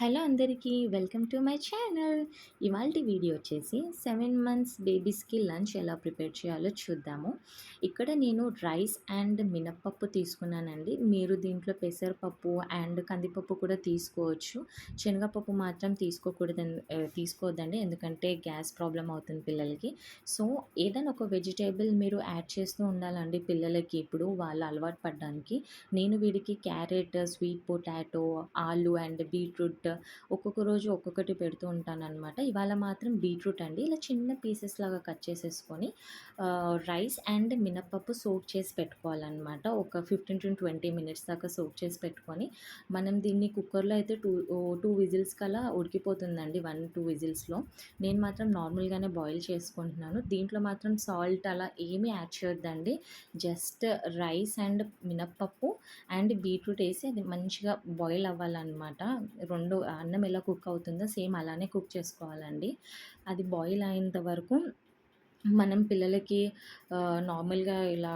Hello అందరికీ welcome to my channel. ఇవాళ video వచ్చేసి సెవెన్ మంత్స్ బేబీస్కి లంచ్ ఎలా ప్రిపేర్ చేయాలో చూద్దాము. ఇక్కడ నేను రైస్ అండ్ మినప్పప్పు తీసుకున్నానండి. మీరు దీంట్లో పెసరపప్పు అండ్ కందిపప్పు కూడా తీసుకోవచ్చు. శనగపప్పు మాత్రం తీసుకోకూడదని తీసుకోవద్దండి. ఎందుకంటే గ్యాస్ ప్రాబ్లం అవుతుంది పిల్లలకి. సో ఏదైనా ఒక వెజిటేబుల్ మీరు యాడ్ చేస్తూ ఉండాలండి పిల్లలకి ఇప్పుడు వాళ్ళు అలవాటు పడడానికి. నేను వీడికి క్యారెట్ స్వీట్ పొటాటో ఆలు అండ్ బీట్రూట్ ఒక్కొక్క రోజు ఒక్కొక్కటి పెడుతూ ఉంటానన్నమాట. ఇవాళ మాత్రం బీట్రూట్ అండి. ఇలా చిన్న పీసెస్ లాగా కట్ చేసేసుకొని రైస్ అండ్ మినప్పప్పు సోక్ చేసి పెట్టుకోవాలన్నమాట. ఒక ఫిఫ్టీన్ టు ట్వంటీ మినిట్స్ దాకా సోక్ చేసి పెట్టుకొని మనం దీన్ని కుక్కర్లో అయితే టూ టూ విజిల్స్ కలా ఉడికిపోతుందండి వన్ టూ విజిల్స్లో. నేను మాత్రం నార్మల్గానే బాయిల్ చేసుకుంటున్నాను. దీంట్లో మాత్రం సాల్ట్ అలా ఏమీ యాడ్ చేయొద్దండి. జస్ట్ రైస్ అండ్ మినప్పప్పు అండ్ బీట్రూట్ వేసి అది మంచిగా బాయిల్ అవ్వాలన్నమాట. రెండు అన్నం ఎలా కుక్ అవుతుందో సేమ్ అలానే కుక్ చేసుకోవాలండి. అది బాయిల్ అయినంత వరకు మనం పిల్లలకి నార్మల్గా ఇలా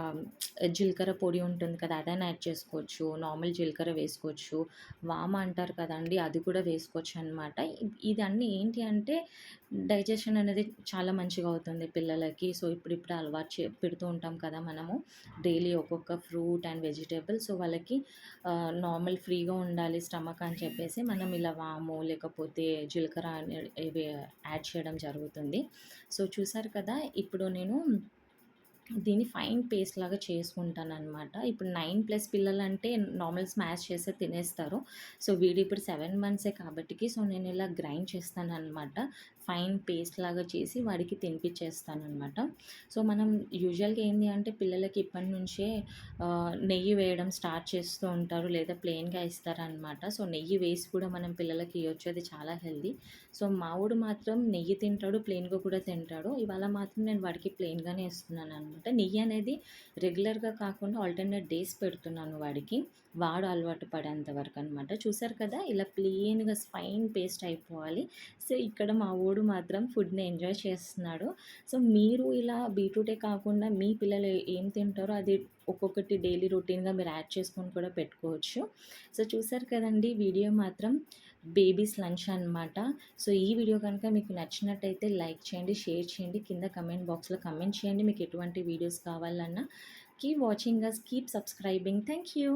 జీలకర్ర పొడి ఉంటుంది కదా అదైనా యాడ్ చేసుకోవచ్చు. నార్మల్ జీలకర్ర వేసుకోవచ్చు. వామ అంటారు కదండి అది కూడా వేసుకోవచ్చు అనమాట ఇది ఏంటి అంటే డైజెషన్ అనేది చాలా మంచిగా అవుతుంది పిల్లలకి. సో ఇప్పుడు ఇప్పుడు అలవాటు చే పెడుతూ ఉంటాం కదా మనము. డైలీ ఒక్కొక్క ఫ్రూట్ అండ్ వెజిటేబుల్. సో వాళ్ళకి నార్మల్ ఫ్రీగా ఉండాలి స్టమక్ అని చెప్పేసి మనం ఇలా వాము లేకపోతే జీలకర్ర ఇవి యాడ్ చేయడం జరుగుతుంది. సో చూసారు కదా ఇప్పుడు నేను దీన్ని ఫైన్ పేస్ట్ లాగా చేసుకుంటాను అనమాట ఇప్పుడు నైన్ ప్లస్ పిల్లలు అంటే నార్మల్ స్మాష్ చేస్తే తినేస్తారు. సో వీడు ఇప్పుడు సెవెన్ మంత్సే కాబట్టికి సో నేను ఇలా గ్రైండ్ చేస్తాను అనమాట ఫైన్ పేస్ట్ లాగా చేసి వాడికి తినిపించేస్తాను అనమాట సో మనం యూజువల్గా ఏంటి అంటే పిల్లలకి ఇప్పటి నుంచే నెయ్యి వేయడం స్టార్ట్ చేస్తూ ఉంటారు లేదా ప్లెయిన్గా ఇస్తారనమాట సో నెయ్యి వేసి కూడా మనం పిల్లలకి ఇవ్వచ్చు అది చాలా హెల్దీ సో మావుడు మాత్రం నెయ్యి తింటాడు ప్లెయిన్గా కూడా తింటాడు. ఇవాళ మాత్రం నేను వాడికి ప్లెయిన్గానే ఇస్తున్నాను అనమాట నెయ్యి అనేది రెగ్యులర్గా కాకుండా ఆల్టర్నేట్ డేస్ పెడుతున్నాను వాడికి. వాడు అలవాటు పడేంత వరకు అనమాట. చూసారు కదా ఇలా ప్లెయిన్గా ఫైన్ పేస్ట్ అయిపోవాలి. సో ఇక్కడ మా ఊడు మాత్రం ఫుడ్ని ఎంజాయ్ చేస్తున్నాడు. సో మీరు ఇలా బీట్రూటే కాకుండా మీ పిల్లలు ఏం తింటారో అది ఒక్కొక్కటి డైలీ రొటీన్గా మీరు యాడ్ చేసుకొని కూడా పెట్టుకోవచ్చు. సో చూసారు కదండి వీడియో మాత్రం బేబీస్ లంచ్ అనమాట. సో ఈ వీడియో కనుక మీకు నచ్చినట్టయితే లైక్ చేయండి షేర్ చేయండి. కింద కమెంట్ బాక్స్లో కమెంట్ చేయండి. మీకు ఎటువంటి వీడియోస్ కావాలన్నా keep watching us keep subscribing thank you